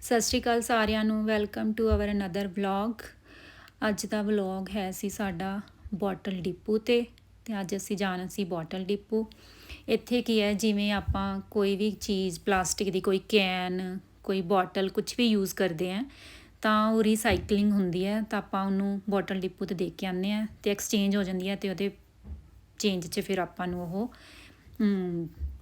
ਸਤਿ ਸ਼੍ਰੀ ਅਕਾਲ ਸਾਰਿਆਂ ਨੂੰ welcome to our another vlog ਅੱਜ ਦਾ ਵਲੌਗ ਹੈ ਸੀ ਸਾਡਾ ਬੋਟਲ ਡਿਪੂ ਤੇ ਤੇ ਅੱਜ ਅਸੀਂ ਜਾਣਾ ਸੀ ਬੋਟਲ ਡਿਪੂ। ਇੱਥੇ ਕੀ ਹੈ, ਜਿਵੇਂ ਆਪਾਂ ਕੋਈ ਵੀ ਚੀਜ਼, ਪਲਾਸਟਿਕ ਦੀ ਕੋਈ ਕੈਨ, ਕੋਈ ਬੋਟਲ ਕੁਝ ਵੀ ਯੂਜ਼ ਕਰਦੇ ਆ ਤਾਂ ਉਹ ਰੀਸਾਈਕਲਿੰਗ ਹੁੰਦੀ ਹੈ, ਤਾਂ ਆਪਾਂ ਉਹਨੂੰ ਬੋਟਲ ਡਿਪੂ ਤੇ ਦੇ ਕੇ ਆਉਂਦੇ ਆ ਤੇ ਐਕਸਚੇਂਜ ਹੋ ਜਾਂਦੀ ਹੈ, ਤੇ ਉਹਦੇ ਚੇਂਜ 'ਚ ਫਿਰ ਆਪਾਂ ਨੂੰ ਉਹ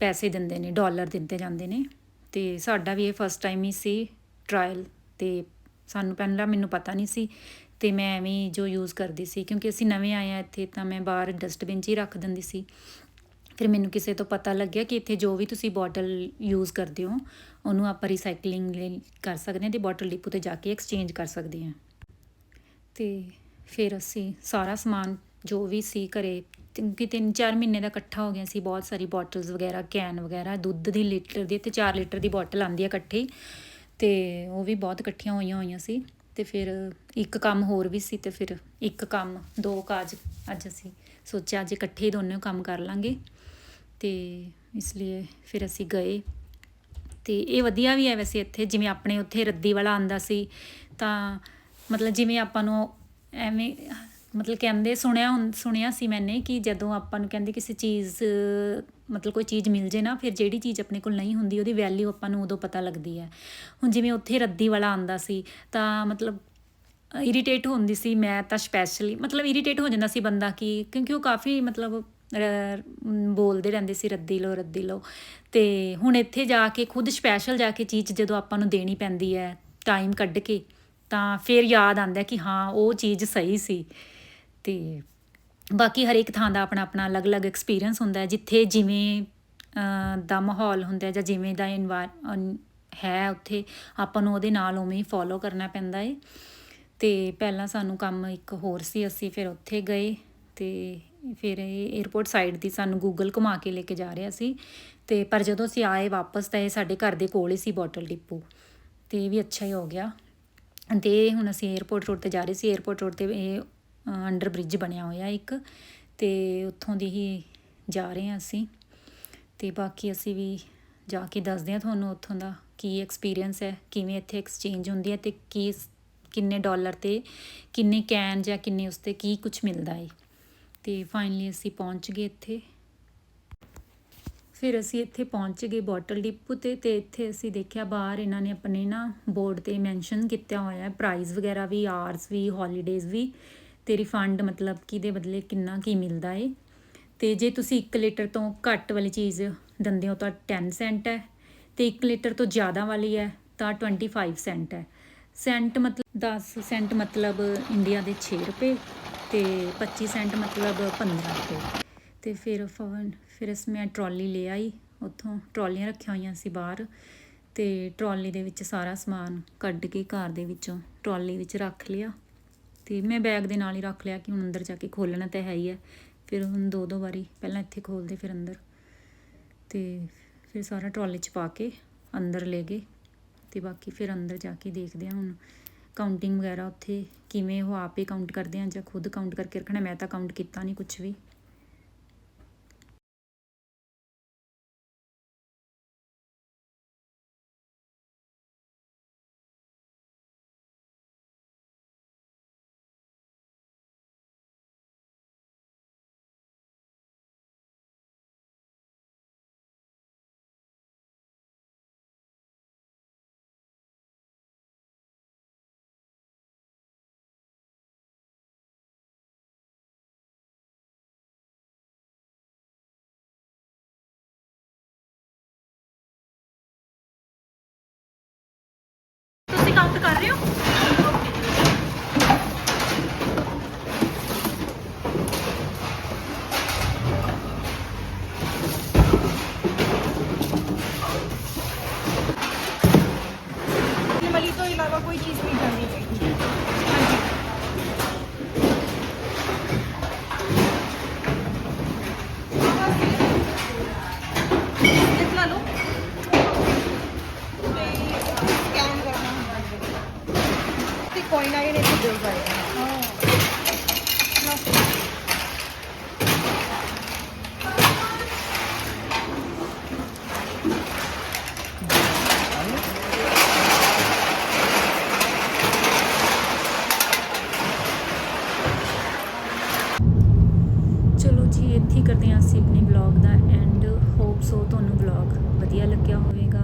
ਪੈਸੇ ਦਿੰਦੇ ਨੇ ਡਾਲਰ ਦਿੰਦੇ ਜਾਂਦੇ ਨੇ। ਤੇ ਸਾਡਾ ਵੀ ਇਹ ਫਸਟ ਟਾਈਮ ਹੀ ਸੀ ਟਰਾਇਲ ਅਤੇ ਸਾਨੂੰ ਪਹਿਲਾਂ ਮੈਨੂੰ ਪਤਾ ਨਹੀਂ ਸੀ ਅਤੇ ਮੈਂ ਐਵੇਂ ਜੋ ਯੂਜ਼ ਕਰਦੀ ਸੀ, ਕਿਉਂਕਿ ਅਸੀਂ ਨਵੇਂ ਆਏ ਆ ਇੱਥੇ ਤਾਂ ਮੈਂ ਬਾਹਰ ਡਸਟਬਿਨ 'ਚ ਹੀ ਰੱਖ ਦਿੰਦੀ ਸੀ। ਫਿਰ ਮੈਨੂੰ ਕਿਸੇ ਤੋਂ ਪਤਾ ਲੱਗਿਆ ਕਿ ਇੱਥੇ ਜੋ ਵੀ ਤੁਸੀਂ ਬੋਟਲ ਯੂਜ਼ ਕਰਦੇ ਹੋ, ਉਹਨੂੰ ਆਪਾਂ ਰੀਸਾਈਕਲਿੰਗ ਲਈ ਕਰ ਸਕਦੇ ਹਾਂ ਅਤੇ ਬੋਟਲ ਡਿਪੂ ਤੇ ਜਾ ਕੇ ਐਕਸਚੇਂਜ ਕਰ ਸਕਦੇ ਹਾਂ। ਤੇ ਫਿਰ ਅਸੀਂ ਸਾਰਾ ਸਮਾਨ ਜੋ ਵੀ ਸੀ ਘਰੇ, ਕਿਉਂਕਿ ਤਿੰਨ ਚਾਰ ਮਹੀਨੇ ਦਾ ਇਕੱਠਾ ਹੋ ਗਿਆ ਸੀ, ਬਹੁਤ ਸਾਰੀ ਬੋਟਲਸ ਵਗੈਰਾ ਕੈਨ ਵਗੈਰਾ, ਦੁੱਧ ਦੀ ਲੀਟਰ ਦੀ ਤੇ 4 ਲੀਟਰ ਦੀ ਬੋਟਲ ਆਂਦੀ ਹੈ ਇਕੱਠੀ। ਤੇ ਉਹ ਵੀ ਬਹੁਤ ਇਕੱਠੀਆਂ ਹੋਈਆਂ ਹੋਈਆਂ ਸੀ ਤੇ ਫਿਰ ਇੱਕ ਕੰਮ ਹੋਰ ਵੀ ਸੀ ਤੇ ਫਿਰ ਇੱਕ ਕੰਮ, ਦੋ ਕਾਜ ਅੱਜ ਅਸੀਂ ਸੋਚਿਆ ਅੱਜ ਇਕੱਠੇ ਹੀ ਦੋਨੋਂ ਕੰਮ ਕਰ ਲਾਂਗੇ ਤੇ ਇਸ ਲਈ ਫਿਰ ਅਸੀਂ ਗਏ ਤੇ ਇਹ ਵਧੀਆ ਵੀ ਹੈ ਵੈਸੇ ਇੱਥੇ, ਜਿਵੇਂ ਆਪਣੇ ਉੱਥੇ ਰੱਦੀ ਵਾਲਾ ਆਂਦਾ ਸੀ ਤਾਂ ਮਤਲਬ ਜਿਵੇਂ ਆਪਾਂ ਨੂੰ ਐਵੇਂ ਮਤਲਬ ਕਹਿੰਦੇ ਸੁਣਿਆ ਹੁੰ- ਸੁਣਿਆ ਸੀ ਮੈਨੇ ਕਿ ਜਦੋਂ ਆਪਾਂ ਨੂੰ ਕਹਿੰਦੇ ਕਿਸੇ ਚੀਜ਼, ਮਤਲਬ ਕੋਈ ਚੀਜ਼ ਮਿਲ ਜੇ ਨਾ, ਫਿਰ ਜਿਹੜੀ ਚੀਜ਼ ਆਪਣੇ ਕੋਲ ਨਹੀਂ ਹੁੰਦੀ, ਉਹਦੀ ਵੈਲਿਊ ਆਪਾਂ ਨੂੰ ਉਦੋਂ ਪਤਾ ਲੱਗਦੀ ਹੈ। ਹੁਣ ਜਿਵੇਂ ਉੱਥੇ ਰੱਦੀ ਵਾਲਾ ਆਂਦਾ ਸੀ, ਤਾਂ ਮਤਲਬ ਇਰੀਟੇਟ ਹੁੰਦੀ ਸੀ, ਮੈਂ ਤਾਂ ਸਪੈਸ਼ਲੀ ਮਤਲਬ ਇਰੀਟੇਟ ਹੋ ਜਾਂਦਾ ਸੀ ਬੰਦਾ ਕਿ, ਕਿਉਂਕਿ ਉਹ ਕਾਫੀ ਮਤਲਬ ਬੋਲਦੇ ਰਹਿੰਦੇ ਸੀ, ਰੱਦੀ ਲਓ ਰੱਦੀ ਲਓ। ਤੇ ਹੁਣ ਇੱਥੇ ਜਾ ਕੇ, ਖੁਦ ਸਪੈਸ਼ਲ ਜਾ ਕੇ ਚੀਜ਼ ਜਦੋਂ ਆਪਾਂ ਨੂੰ ਦੇਣੀ ਪੈਂਦੀ ਹੈ ਟਾਈਮ ਕੱਢ ਕੇ, ਤਾਂ ਫਿਰ ਯਾਦ ਆਉਂਦਾ ਕਿ ਹਾਂ, ਉਹ ਚੀਜ਼ ਸਹੀ ਸੀ। ਤੇ ਬਾਕੀ ਹਰੇਕ ਥਾਂ ਦਾ ਆਪਣਾ ਆਪਣਾ ਅਲੱਗ-ਅਲੱਗ ਐਕਸਪੀਰੀਅੰਸ ਹੁੰਦਾ ਹੈ, ਜਿੱਥੇ ਜਿਵੇਂ ਦਾ ਮਾਹੌਲ ਹੁੰਦਾ ਜਾਂ ਜਿਵੇਂ ਦਾ ਇਨਵਾਇਰ ਹੈ ਉੱਥੇ, ਆਪਾਂ ਨੂੰ ਉਹਦੇ ਨਾਲ ਉਵੇਂ ਹੀ ਫੋਲੋ ਕਰਨਾ ਪੈਂਦਾ ਏ। ਤੇ ਪਹਿਲਾਂ ਸਾਨੂੰ ਕੰਮ ਇੱਕ ਹੋਰ ਸੀ, ਅਸੀਂ ਫਿਰ ਉੱਥੇ ਗਏ ਤੇ ਫਿਰ ਇਹ 에어ਪੋਰਟ ਸਾਈਡ ਦੀ ਸਾਨੂੰ ਗੂਗਲ ਘੁਮਾ ਕੇ ਲੈ ਕੇ ਜਾ ਰਿਹਾ ਸੀ। ਤੇ ਪਰ ਜਦੋਂ ਅਸੀਂ ਆਏ ਵਾਪਸ ਤਾਂ ਇਹ ਸਾਡੇ ਘਰ ਦੇ ਕੋਲ ਹੀ ਸੀ ਬੋਟਲ ਡਿਪੂ ਤੇ ਇਹ ਵੀ ਅੱਛਾ ਹੀ ਹੋ ਗਿਆ। ਤੇ ਹੁਣ ਅਸੀਂ 에어ਪੋਰਟ ਰੋਡ ਤੇ ਜਾ ਰਹੇ ਸੀ 에어ਪੋਰਟ ਰੋਡ ਤੇ ਇਹ ਅੰਡਰ ਬ੍ਰਿਜ ਬਣਿਆ ਹੋਇਆ ਇੱਕ ਤੇ ਉੱਥੋਂ ਦੀ ਹੀ ਜਾ ਰਹੇ ਹਾਂ ਅਸੀਂ ਤੇ ਬਾਕੀ ਅਸੀਂ ਵੀ ਜਾ ਕੇ ਦੱਸਦੇ ਹਾਂ ਤੁਹਾਨੂੰ ਉੱਥੋਂ ਦਾ ਕੀ ਐਕਸਪੀਰੀਅੰਸ ਹੈ, ਕਿਵੇਂ ਇੱਥੇ ਐਕਸਚੇਂਜ ਹੁੰਦੀ ਹੈ ਤੇ ਕੀ ਕਿੰਨੇ ਡਾਲਰ ਤੇ ਕਿੰਨੇ ਕੈਨ ਜਾਂ ਕਿੰਨੇ ਉਸ ਤੇ ਕੀ ਕੁਝ ਮਿਲਦਾ ਹੈ। ਤੇ ਫਾਈਨਲੀ ਅਸੀਂ ਪਹੁੰਚ ਗਏ ਇੱਥੇ। ਫਿਰ ਅਸੀਂ ਇੱਥੇ ਪਹੁੰਚ ਗਏ ਬੋਟਲ ਡਿਪੂ ਤੇ ਤੇ ਇੱਥੇ ਅਸੀਂ ਦੇਖਿਆ ਬਾਹਰ ਇਹਨਾਂ ਨੇ ਆਪਣੇ ਨਾ ਬੋਰਡ ਤੇ ਮੈਂਸ਼ਨ ਕੀਤਾ ਹੋਇਆ ਹੈ ਪ੍ਰਾਈਸ ਵਗੈਰਾ ਵੀ ਆਰਸ ਵੀ ਹੌਲੀਡੇਜ਼ ਵੀ। ਤੇ ਰਿਫੰਡ ਮਤਲਬ ਕਿਹਦੇ ਬਦਲੇ ਕਿੰਨਾ ਕੀ ਮਿਲਦਾ ਏ? ਤੇ ਜੇ ਤੁਸੀਂ 1 ਲੀਟਰ ਤੋਂ ਘੱਟ ਵਾਲੀ ਚੀਜ਼ ਦਿੰਦੇ ਹੋ ਤਾਂ 10 ਸੈਂਟ ਹੈ ਤੇ 1 ਲੀਟਰ ਤੋਂ ਜ਼ਿਆਦਾ ਵਾਲੀ ਹੈ ਤਾਂ 25 ਸੈਂਟ ਹੈ। ਸੈਂਟ ਮਤਲਬ 10 ਸੈਂਟ ਮਤਲਬ ਇੰਡੀਆ ਦੇ 6 ਰੁਪਏ ਤੇ 25 ਸੈਂਟ ਮਤਲਬ 15 ਰੁਪਏ। ਤੇ ਫਿਰ ਫਵਨ, ਫਿਰ ਇਸ ਮੈਂ ਟਰਾਲੀ ਲੈ ਆਈ, ਉੱਥੋਂ ਟਰਾਲੀਆਂ ਰੱਖੀਆਂ ਹੋਈਆਂ ਸੀ ਬਾਹਰ ਤੇ ਟਰਾਲੀ ਦੇ ਵਿੱਚ ਸਾਰਾ ਸਮਾਨ ਕੱਢ ਕੇ ਘਰ ਦੇ ਵਿੱਚੋਂ ਟਰਾਲੀ ਵਿੱਚ ਰੱਖ ਲਿਆ। ਤੇ ਮੈਂ ਬੈਗ ਦੇ ਨਾਲ ਹੀ ਰੱਖ ਲਿਆ ਕਿ ਹੁਣ ਅੰਦਰ ਜਾ ਕੇ ਖੋਲਣਾ ਤਾਂ ਹੈ ਹੀ ਹੈ ਫਿਰ ਹੁਣ ਦੋ ਦੋ ਵਾਰੀ ਪਹਿਲਾਂ ਇੱਥੇ ਖੋਲਦੇ ਫਿਰ ਅੰਦਰ। ਤੇ ਫਿਰ ਸਾਰਾ ਟਰਾਲੀ 'ਚ ਪਾ ਕੇ ਅੰਦਰ ਲੈ ਗਏ। ਤੇ ਬਾਕੀ ਫਿਰ ਅੰਦਰ ਜਾ ਕੇ ਦੇਖਦੇ ਹਾਂ ਹੁਣ ਕਾਊਂਟਿੰਗ ਵਗੈਰਾ ਉੱਥੇ ਕਿਵੇਂ ਉਹ ਆਪੇ ਕਾਊਂਟ ਕਰਦੇ ਆ ਜਾਂ ਖੁਦ ਕਾਊਂਟ ਕਰਕੇ ਰੱਖਣਾ। ਮੈਂ ਤਾਂ ਕਾਊਂਟ ਕੀਤਾ ਨਹੀਂ ਕੁਝ ਵੀ। ਤੁਸੀਂ ਕਰ ਰਹੇ ਹੋ? ਮਲੀ ਤੋਂ ਇਲਾਵਾ ਕੋਈ ਚੀਜ਼ ਨਹੀਂ ਕਰਨੀ ਚਾਹੀਦੀ ਹਾਂਜੀ ਸਲਿੱਪ ਲਾ ਲਓ ਤੇ ਸਕੈਨ ਕਰਨਾ ਹੁੰਦਾ ਤੇ ਕੋਇਨ ਆਏ ਨੇ ਇੱਥੇ ਬਿਲ ਪਾਏ ਕਰਦੇ ਅਸੀਂ ਆਪਣੇ ਵਲੌਗ ਦਾ ਐਂਡ ਹੋਪ ਸੋ ਤੁਹਾਨੂੰ ਵਲੌਗ ਵਧੀਆ ਲੱਗਿਆ ਹੋਵੇਗਾ।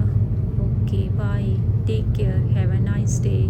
Okay bye take care have a nice day